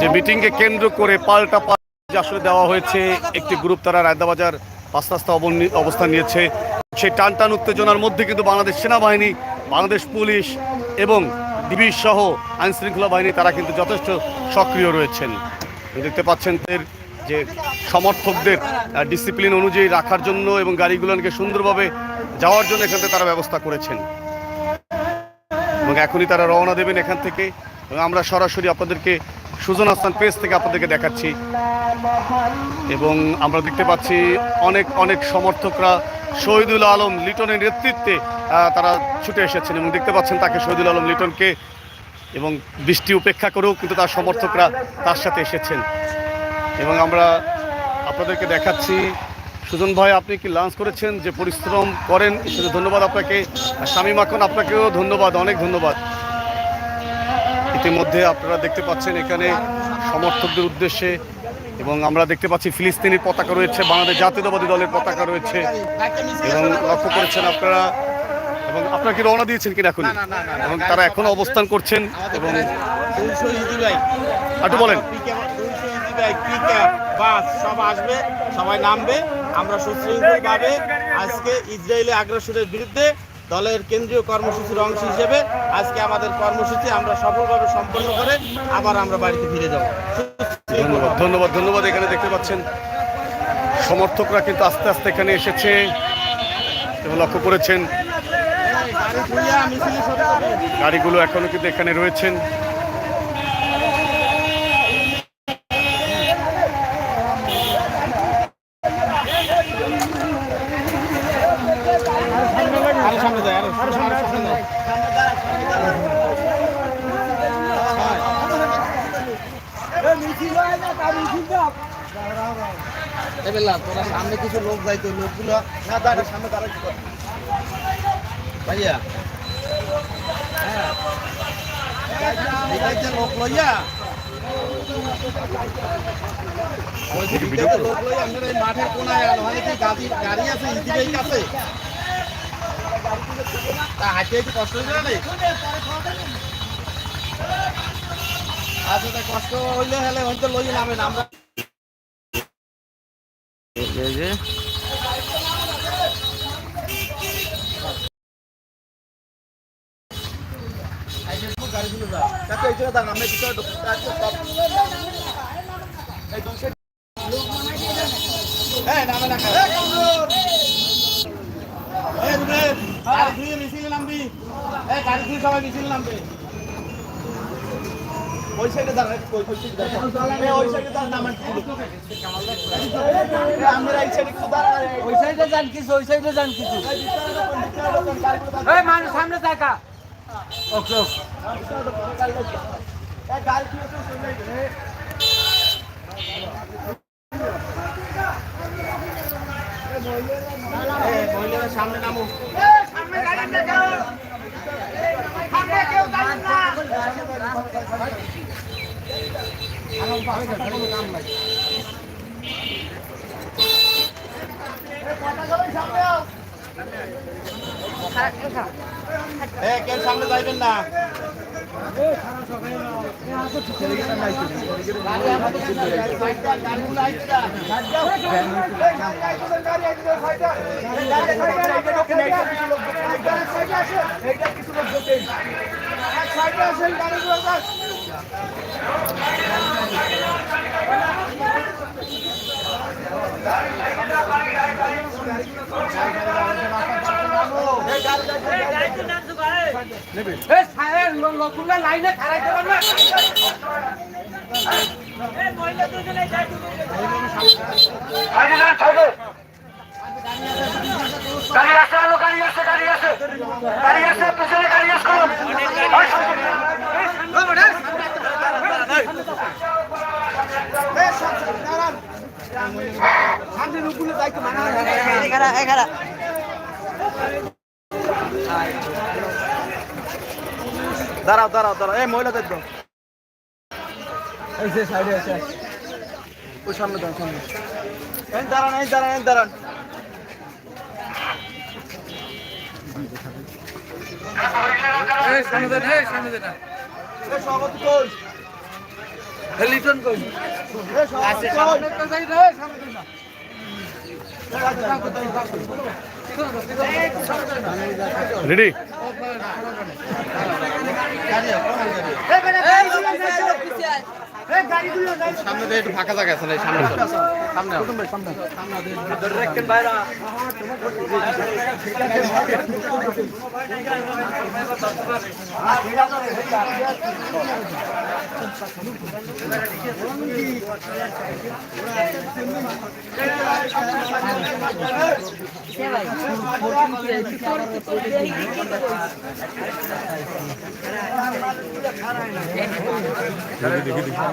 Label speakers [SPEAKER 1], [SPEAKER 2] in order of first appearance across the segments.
[SPEAKER 1] যে মিটিংকে কেন্দ্র করে পাল্টা পাল্টা আসলে দেওয়া হয়েছে, একটি গ্রুপ তারা রায়দাবাজার রাস্তা অবনি- অবস্থান নিয়েছে। সেই টান টান উত্তেজনার মধ্যে কিন্তু বাংলাদেশ সেনাবাহিনী, বাংলাদেশ পুলিশ এবং ডিবি সহ আইন শৃঙ্খলা বাহিনী তারা কিন্তু যথেষ্ট সক্রিয় রয়েছেন। দেখতে পাচ্ছেন এর যে সমর্থকদের ডিসিপ্লিন অনুযায়ী রাখার জন্য এবং গাড়িগুলোকে সুন্দরভাবে যাওয়ার জন্য এখান থেকে তারা ব্যবস্থা করেছেন। এবং এখনই তারা রওনা দেবেন এখান থেকে। এবং আমরা সরাসরি আপনাদেরকে সুজন আস্তান পেজ থেকে আপনাদেরকে দেখাচ্ছি। এবং আমরা দেখতে পাচ্ছি অনেক অনেক সমর্থকরা শহীদুল আলম লিটনের নেতৃত্বে তারা ছুটে এসেছেন এবং দেখতে পাচ্ছেন তাকে শহীদুল আলম লিটনকে এবং বৃষ্টি উপেক্ষা করেও কিন্তু তার সমর্থকরা তার সাথে এসেছেন। এবং আমরা আপনাদেরকে দেখাচ্ছি, সুজন ভাই, আপনি কি লাঞ্চ করেছেন? যে পরিশ্রম করেন ধন্যবাদ আপনাকে। স্বামী মাখন আপনাকেও ধন্যবাদ, অনেক ধন্যবাদ। ইতিমধ্যে আপনারা দেখতে পাচ্ছেন এখানে সমর্থকদের উদ্দেশ্যে এবং আমরা দেখতে পাচ্ছি ফিলিস্তিনি পতাকা রয়েছে বাংলাদেশ জাতীয়তাবাদী দলের পতাকা রয়েছে এবং লক্ষ্য করেছেন আপনারা এবং আপনারা কি রওনা দিয়েছেন কিনা এখন এবং তারা এখনও অবস্থান করছেন এবং একটু বলেন।
[SPEAKER 2] বাস সব আসবে সবাই নামবে। আমরা সুশৃঙ্খলভাবে আজকে ইসরায়েলি আগ্রাসনের বিরুদ্ধে দলের কেন্দ্রীয় কর্মসূচির অংশ হিসেবে আজকে আমাদের কর্মসূচি আমরা সফলভাবে সম্পন্ন করে আবার আমরা বাড়িতে ফিরে যাব।
[SPEAKER 1] ধন্যবাদ ধন্যবাদ ধন্যবাদ। এখানে দেখতে পাচ্ছেন সমর্থকরা কিন্তু আস্তে আস্তে এখানে এসেছে। এবং লক্ষ্য করেছেন। গাড়িগুলো এখনও কিন্তু এখানে রয়েছেন
[SPEAKER 2] আরও সামনে যায় আরও আরও সামনে সামনে যায় এবেলা তোরা সামনে কিছু লোক যাইতো লোকগুলো না দাঁড়িয়ে সামনে দাঁড়াই কি ভাইয়া। হ্যাঁ। এই যে লোক লইয়া। ওই যে ভিডিওতে লোক লইয়া আপনারা এই মাঠের কোনায় আর কি গাড়ি গাড়ি আছে ইজি বাইক তা হাঁটতে একটু কষ্ট হয়েছে না আচ্ছা তা কষ্ট হইলে হলে হয়তো লইয়ে নামেন আমরা গাড়িগুলো আমরা এই নামে না গাড়ি সবাই মিছিল নামবে। ওই সাইডে দাঁড়ান ওই ওই সাইডে দাঁড়ান এই ওই সাইডে দাঁড়ান আমরা এই সাইডে একটু দাঁড়ান
[SPEAKER 3] ওই সাইডে যান কিছু ওই সাইডে যান কিছু।
[SPEAKER 2] এই ভিতরে ঢুকুন, ভিতরে
[SPEAKER 3] সামনে ওকে ওকে
[SPEAKER 2] সামনে নামো। কেউ সামনে যাইবেন না।
[SPEAKER 3] এই সাহেব লাইনে
[SPEAKER 4] পিছনে গাড়ি আছে
[SPEAKER 2] দাঁড়াও দাঁড়াও দাঁড়াও। এই মহিলা দেখব
[SPEAKER 3] এই যে সাইডে আছে।
[SPEAKER 2] ওই সামনে দাঁড়ান সামনে। এই দাঁড়ান এই দাঁড়ান এই দাঁড়ান।
[SPEAKER 3] এই সামনে দেন এই সামনে দেন।
[SPEAKER 2] এই সভাপতি কই
[SPEAKER 3] লিটন কই আছে সামনে রে সামনে তো
[SPEAKER 1] রেডি
[SPEAKER 2] সামনে দিয়ে একটু ফাঁকা জায়গা আছে না এই সামনে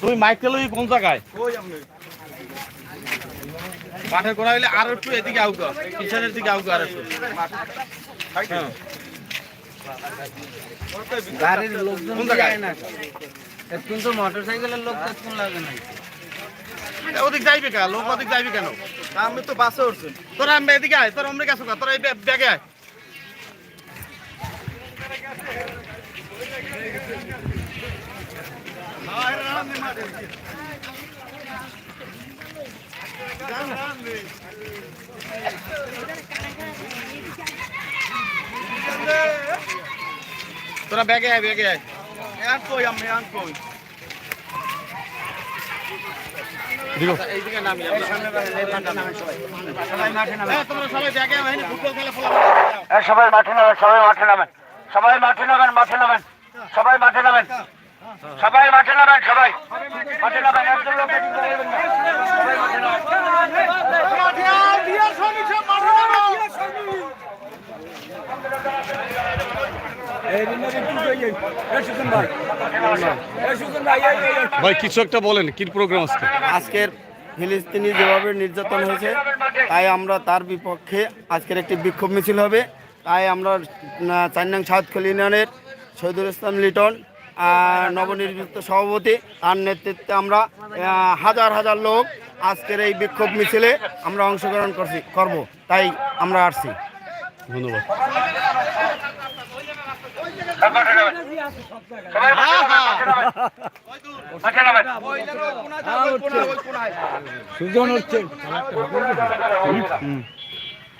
[SPEAKER 2] তুমি মাইকেল ওই কোন জায়গায়? মাঠের গোড়া হইলে আরও একটু এদিকে আউট পিছনের দিকে আউট আর একটু।
[SPEAKER 3] গাড়ির লোকজন
[SPEAKER 2] কোন জায়গায়?
[SPEAKER 3] যায় না। কিন্তু মোটরসাইকেলের লোক তো কোন লাগে না?
[SPEAKER 2] ওদিক যাইবে কেন লোক ওদিক যাইবে কেন? আমি তো বাসে উঠছি। তোরা আমি এদিকে আয় তোরা আমরা গেছো তোরা এই ব্যাগে আয়। তোরা ব্যাগে আয় ব্যাগে আয়। এখন কই আমি এখন কই এইদিকে নামি আমরা। হ্যাঁ, তোমরা সবাই ব্যাগে আয় ফুটবল খেলা ফলা
[SPEAKER 4] এই সবাই মাঠে নামেন সবাই মাঠে নামেন সবাই মাঠে নামেন মাঠে নামেন। সবাই মাঠে নামেন। সবাই মাঠে নামেন সবাই। মাঠে নামেন একজন।
[SPEAKER 1] ভাই কিছু একটা বলেন কি প্রোগ্রাম আজকে?
[SPEAKER 5] আজকের ফিলিস্তিনি যেভাবে নির্যাতন হয়েছে তাই আমরা তার বিপক্ষে আজকের একটি বিক্ষোভ মিছিল হবে। তাই আমরা চার নং সাউথখল ইউনিয়নের শহীদুল ইসলাম লিটন আহ, নবনির্বাচিত সভাপতি। তার নেতৃত্বে আমরা হাজার হাজার লোক আজকের এই বিক্ষোভ মিছিলে আমরা অংশগ্রহণ করছি করব। তাই আমরা আসছি।
[SPEAKER 1] ধন্যবাদ।
[SPEAKER 3] সুজন ভাই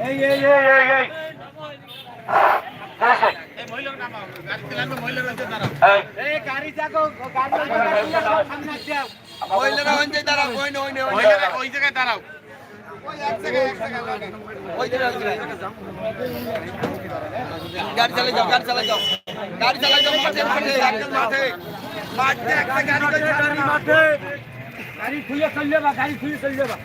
[SPEAKER 4] এই, এই, এই, এই,
[SPEAKER 2] মহিলারা ওই জায়গায় দাঁড়াও
[SPEAKER 3] গাড়ি চালাই যাও গাড়ি চালাই যাও গাড়ি চালাই যাও মাঠে মাঠে মাঠে মাঠে মাঠে গাড়ি খুলে চলে যাবা গাড়ি খুলে চলে যাবা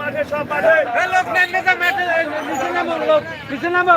[SPEAKER 2] মাঠে সব মাঠে লোক
[SPEAKER 4] নেমে যা মাঠে। নিচে নামো লোক। নিচে নামো।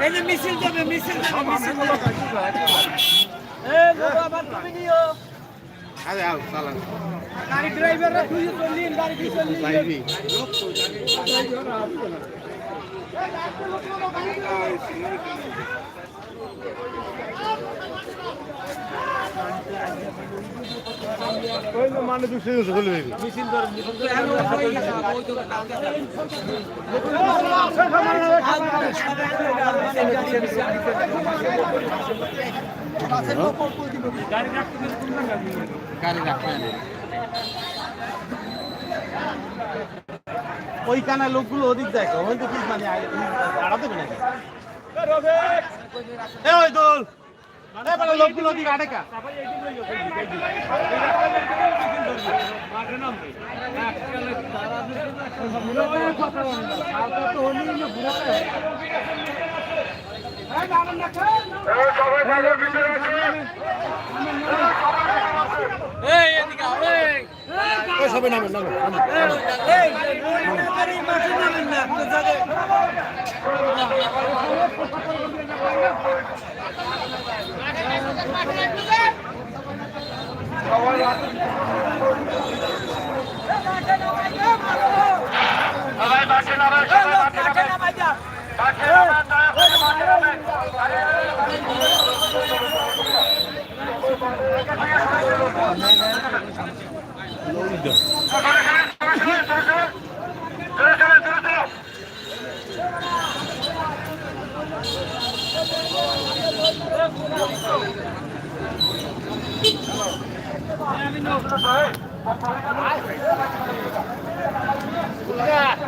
[SPEAKER 4] এই যে মিছিল যাবে মিছিল যাবে মিছিল এ
[SPEAKER 5] বাবা আবার তুমি নিও আরে আও চালান গাড়ি
[SPEAKER 3] ড্রাইভাররা তুই তো নিন গাড়ি
[SPEAKER 2] তুই তো নিন
[SPEAKER 3] গাড়ি ড্রাইভার গাড়ি রাখতে
[SPEAKER 2] ওই কানা লোকগুলো ওদিক দেখো ওই তো কি মানে দাঁড়াতে নাকি? লোকগুলো দিকে
[SPEAKER 4] আটেকা এই এদিকে আবেগ সবাই নামেন নামেন সবাই মাঠে নামেন নামেন মাঠে নামেন
[SPEAKER 2] Yeah.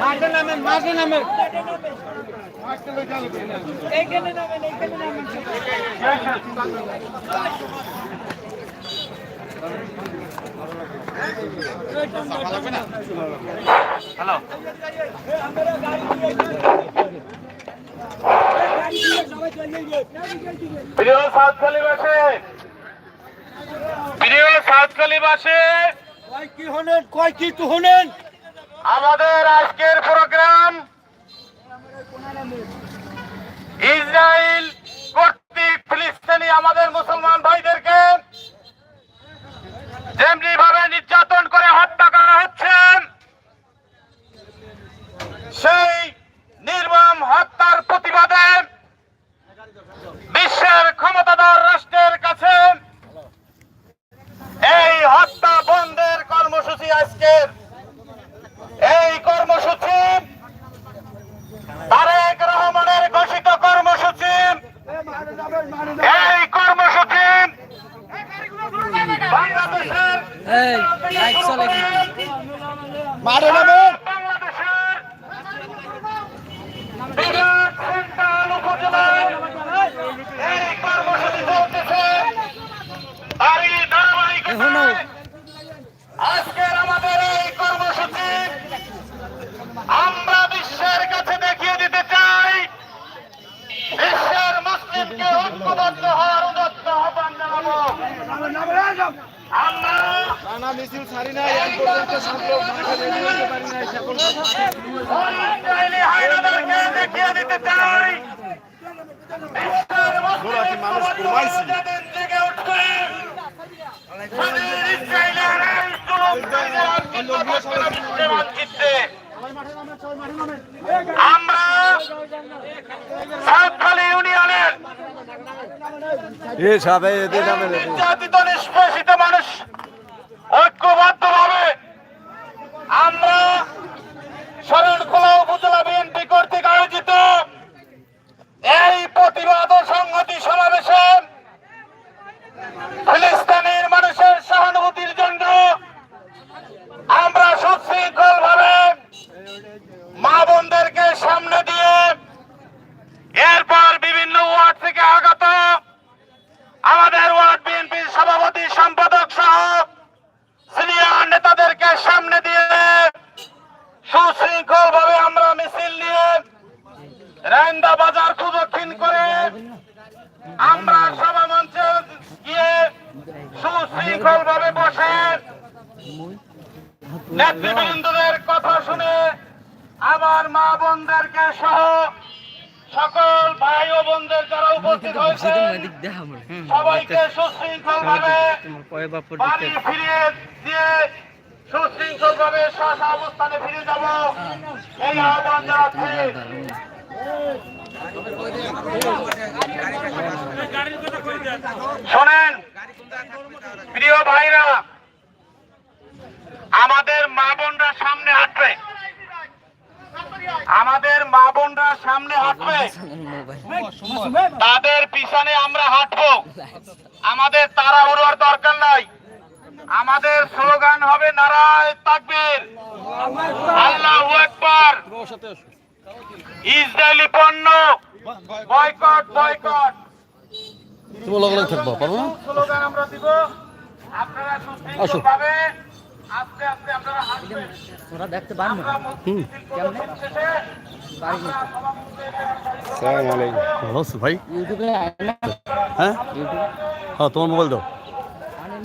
[SPEAKER 2] মাঠে নামেন মাঠে নামেন।
[SPEAKER 4] এইখানে নামেন হ্যালো। প্রিয় সাতকালীবাসী
[SPEAKER 5] কয় কি হলেন কয় কি তু হলেন?
[SPEAKER 4] আমাদের আজকের প্রোগ্রাম ইসরায়েল কর্তৃক ফিলিস্তিনি আমাদের মুসলমান ভাইদেরকে যেমনি ভাবে আমরা সাতখালী ইউনিয়নের নির্যাতিত নিষ্পেষিত মানুষ ঐক্যবদ্ধ ভাবে আমরা শরণখোলা উপজেলা বিএনপি কর্তৃক আয়োজিত এই প্রতিবাদ সংহতি সমাবেশে ফিলিস্তিনের মানুষের সহানুভূতির জন্য আমরা সুশৃঙ্খল ভাবে মা বোনদেরকে সামনে দিয়ে এরপর বিভিন্ন ওয়ার্ড থেকে আগত আমাদের ওয়ার্ড বিএনপির সভাপতি সম্পাদক সহ সিনিয়র নেতাদেরকে সামনে দিয়ে সুশৃঙ্খল ভাবে আমরা মিছিল নিয়ে রায়ন্দা বাজার প্রদক্ষিণ করে আমরা সভা মঞ্চে গিয়ে সুশৃঙ্খল ভাবে বসে নেতৃবৃন্দদের কথা শুনে আমার মা বোনদেরকে সহ সকল ভাই ও বোনদের যারা উপস্থিত হয়েছে সবাইকে সুশৃঙ্খল ভাবে বাড়ি ফিরিয়ে দিয়ে সুশৃঙ্খল ভাবে স্ব অবস্থানে ফিরে যাব। এই আহ্বান জানাচ্ছি। শোনেন প্রিয় ভাইরা আমাদের মা বোনরা সামনে হাঁটবে আমাদের মা বোনরা সামনে হাঁটবে। তাদের পিছনে আমরা হাঁটবো। আমাদের তাড়াহুড়োর দরকার নাই। আমাদের স্লোগান হবে নারায় তাকবীর। আল্লাহু আকবার। ইসরায়েলি পণ্য। Boycott boycott.
[SPEAKER 1] তোমার লগে লগে থাকব পারব
[SPEAKER 4] স্লোগান আমরা দিব। আপনারা সুশৃঙ্খলভাবে
[SPEAKER 6] ওরা দেখতে
[SPEAKER 4] সভামঞ্চে
[SPEAKER 1] ভালো আছো ভাই।
[SPEAKER 6] ইউটিউবে
[SPEAKER 1] হ্যাঁ? হ্যাঁ তোমার মোবাইল দাও।
[SPEAKER 6] আনেন